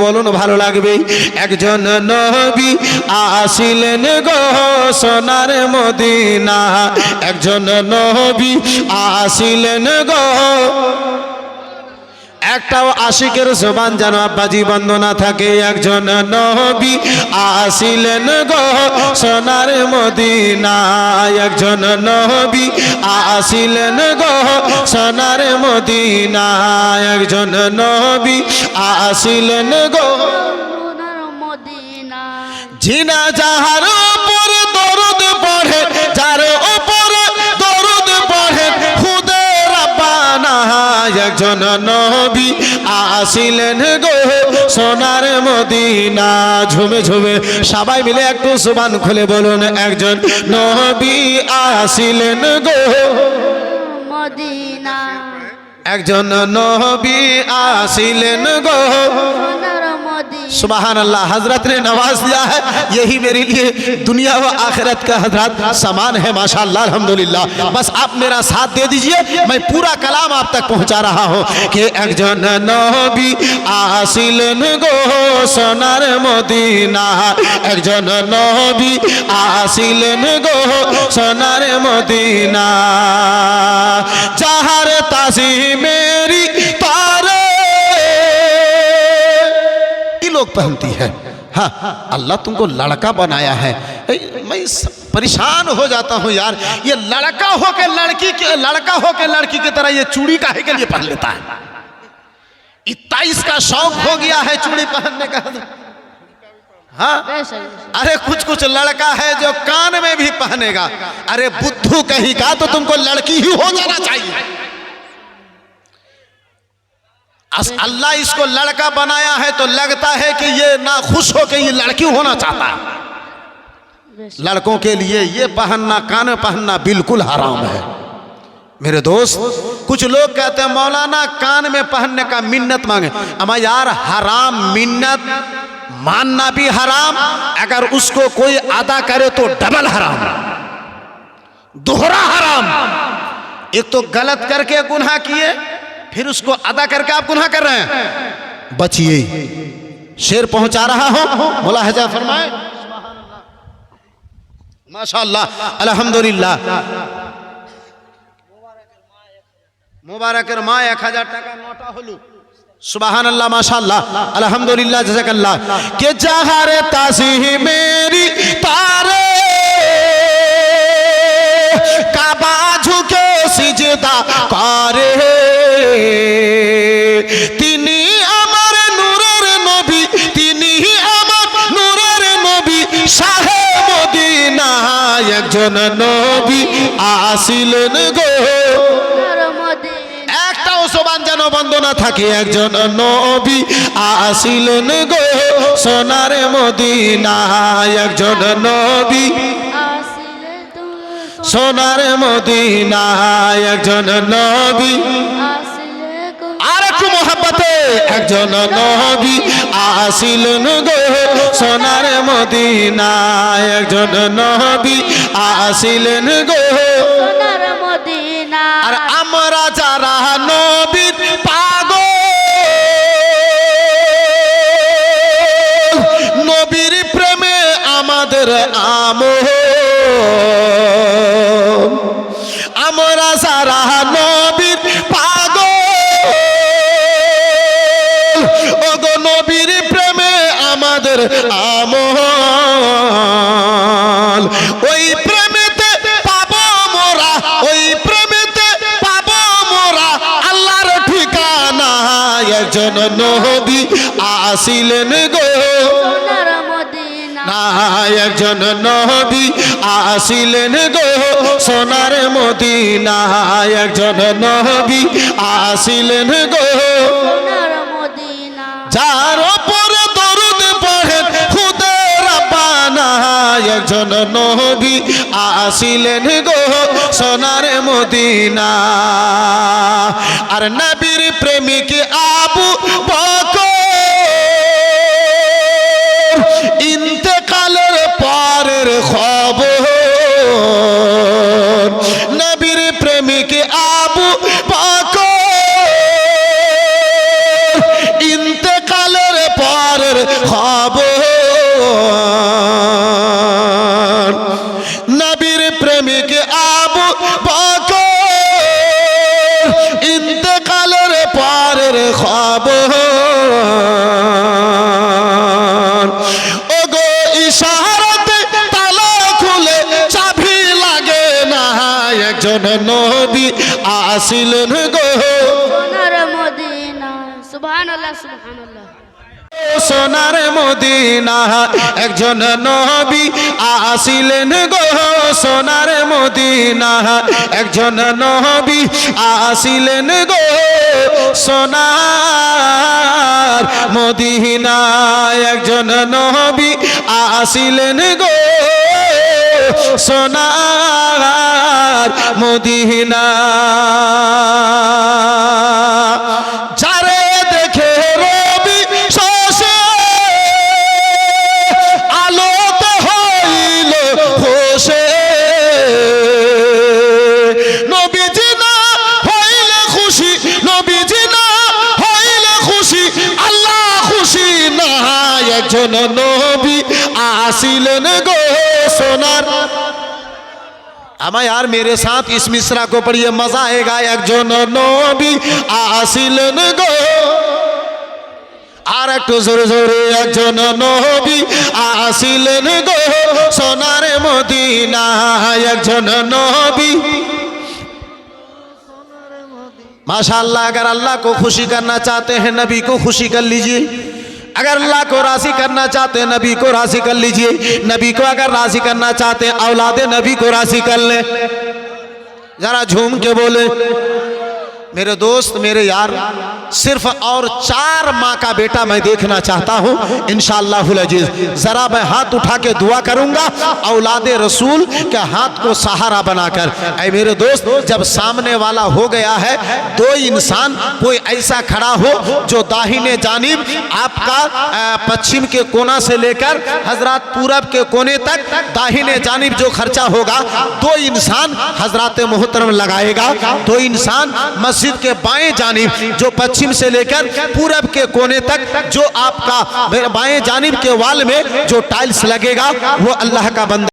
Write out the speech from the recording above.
বলুন ভালো লাগবে? একজন নবী আসিলেন গো সোনার মদিনা। একজন নবী আসিলেন গো একটাও আশিকের জবান যেন আব্বাজি বন্ধ না থাকে। একজন নবী আসিলেন গো সোনার মদিনা একজন নবী আসিলেন গো সোনার মদিনা একজন নবী আসিলেন গো সোনার মদিনা জিনা যাহার একজন নবী আসিলেন গো সোনার মদিনা। ঝুমে ঝুমে সবাই মিলে একটু সুবান খুলে বলুন একজন নবী আসিলেন গো। মদিনা। একজন নবী আসিলেন গো। सुबहान अल्लाह हजरत ने नवाज दिया है यही मेरे लिए दुनिया व आखिरत का हजरत समान है माशाल्लाह अल्हम्दुलिल्लाह बस आप मेरा साथ दे दीजिए मैं पूरा कलाम आप तक पहुंचा रहा हूं कि একজন নবী আসিলেন গো সোনার মদিনা একজন নবী আসিলেন গো সোনার মদিনা যাহার তাসি पहनती है। हाँ अल्लाह तुमको लड़का बनाया है। मैं परेशान हो जाता हूँ यार। ये लड़का हो के लड़की के, लड़का हो के लड़की की तरह ये चूड़ी काहे के लिए पहन लेता है? इतना इसका शौक हो गया है चूड़ी पहनने का। हाँ? अरे, कुछ कुछ लड़का है जो कान में भी पहनेगा। अरे, बुद्धू कहीं का तो तुमको लड़की ही हो जाना चाहिए। अल्लाह इसको लड़का बनाया है तो लगता है कि ये ना खुश हो के ये लड़की होना चाहता है। लड़कों के लिए ये पहनना, कान पहनना बिल्कुल हराम है। मेरे दोस्त, कुछ लोग कहते हैं, मौलाना, कान में पहनने का मिन्नत मांगे। अमा यार, हराम मिन्नत मानना भी हराम, अगर उसको कोई अदा करे तो डबल हराम। दोहरा हराम। एक तो गलत करके गुनाह किए फिर उसको अदा करके आप गुनाह कर रहे हैं। बचिए। शेर पहुँचा रहा हो बोला हजा फरमाए। माशाल्लाह अल्हम्दुलिल्लाह। मुबारक माँ एक हज़ार टाका नोटा हलू। सुबहान अल्लाह माशाल्लाह अल्हम्दुलिल्लाह जजाकल्लाह। के जहारे ताजी मेरी तारे काबा झुके सिजदा करे তিনি আমার নূরের নবী তিনি আমার নূরের নবী শাহে মদিনা একজন নবী আসিলেন গো। একটাও সবান যেন বন্ধ না থাকে একজন নবী আসিলেন গো। সোনার মদিনা একজন নবী সোনার মদিনা একজন নবী একজন নবী আসিলেন গো সোনার মদিনা একজন নবী আসিলেন গো সোনার মদিনা আর আমরা যারা নবীর পাগল নবীর প্রেমে আমাদের আমল আমাদের আমল। ওই প্রেমেতে পাবো মোরা ওই প্রেমেতে পাবো মোরা। আল্লাহর ঠিকানা একজন নবী আসিলেন গো। একজন নবী আসিলেন গো। সোনার মদিনা একজন নবী আসিলেন গো। একজন নবী আসিলেন গো সোনার মদিনা। আর নবীর প্রেমিক আবু খবর ওগো ইশারাতে তালা খুলে লাগে না। একজন নবী আসিলেন গো। সুবহানাল্লাহ সুবহানাল্লাহ। সোনার মদিনা, একজন নবী আসিলেন গো সোনার মদিনা, একজন নবী আসিলেন গো সোনার মদিনা, একজন নবী আসিলেন গো সোনার মদিনা। একজন নবী আসিলেন গো সোনার আমায় यार मेरे साथ इस मिश्रा को पढ़िए मजा आएगा একজন নবী আসিলেন গো আর একটু জোরে জোরে একজন নবী আসিলেন গো সোনার মদিনা একজন নবী माशाल्लाह अगर अल्लाह को खुशी करना चाहते हैं नबी को खुशी कर लीजिए अगर अल्लाह को राजी करना चाहते हैं नबी को राजी कर लीजिए नबी को अगर राजी करना चाहते हैं औलाद नबी को राजी कर ले जरा झूम के बोले मेरे दोस्त, मेरे यार, सिर्फ़ और चार माँ का बेटा मैं देखना चाहता हूँ। इंशाअल्लाहुल-अजीज जरा मैं हाथ उठा के दुआ करूँगा। औलाद रसूल के हाथ को सहारा बनाकर। ऐ मेरे दोस्त, जब सामने वाला हो गया है, दो इंसान, कोई ऐसा खड़ा हो जो दाहिने जानिब, आपका पश्चिम के कोना से लेकर हज़रत पूरब के कोने तक, दाहिने जानिब जो खर्चा होगा, दो इंसान हज़रत मोहतरम लगाएगा। दो इंसान मस्जिद के बाएँ जानिब जो पश्चिम से लेकर पूरब के कोने तक जो आपका बाएँ जानिब के वाल में जो टाइल्स लगेगा, वो अल्लाह का बंदा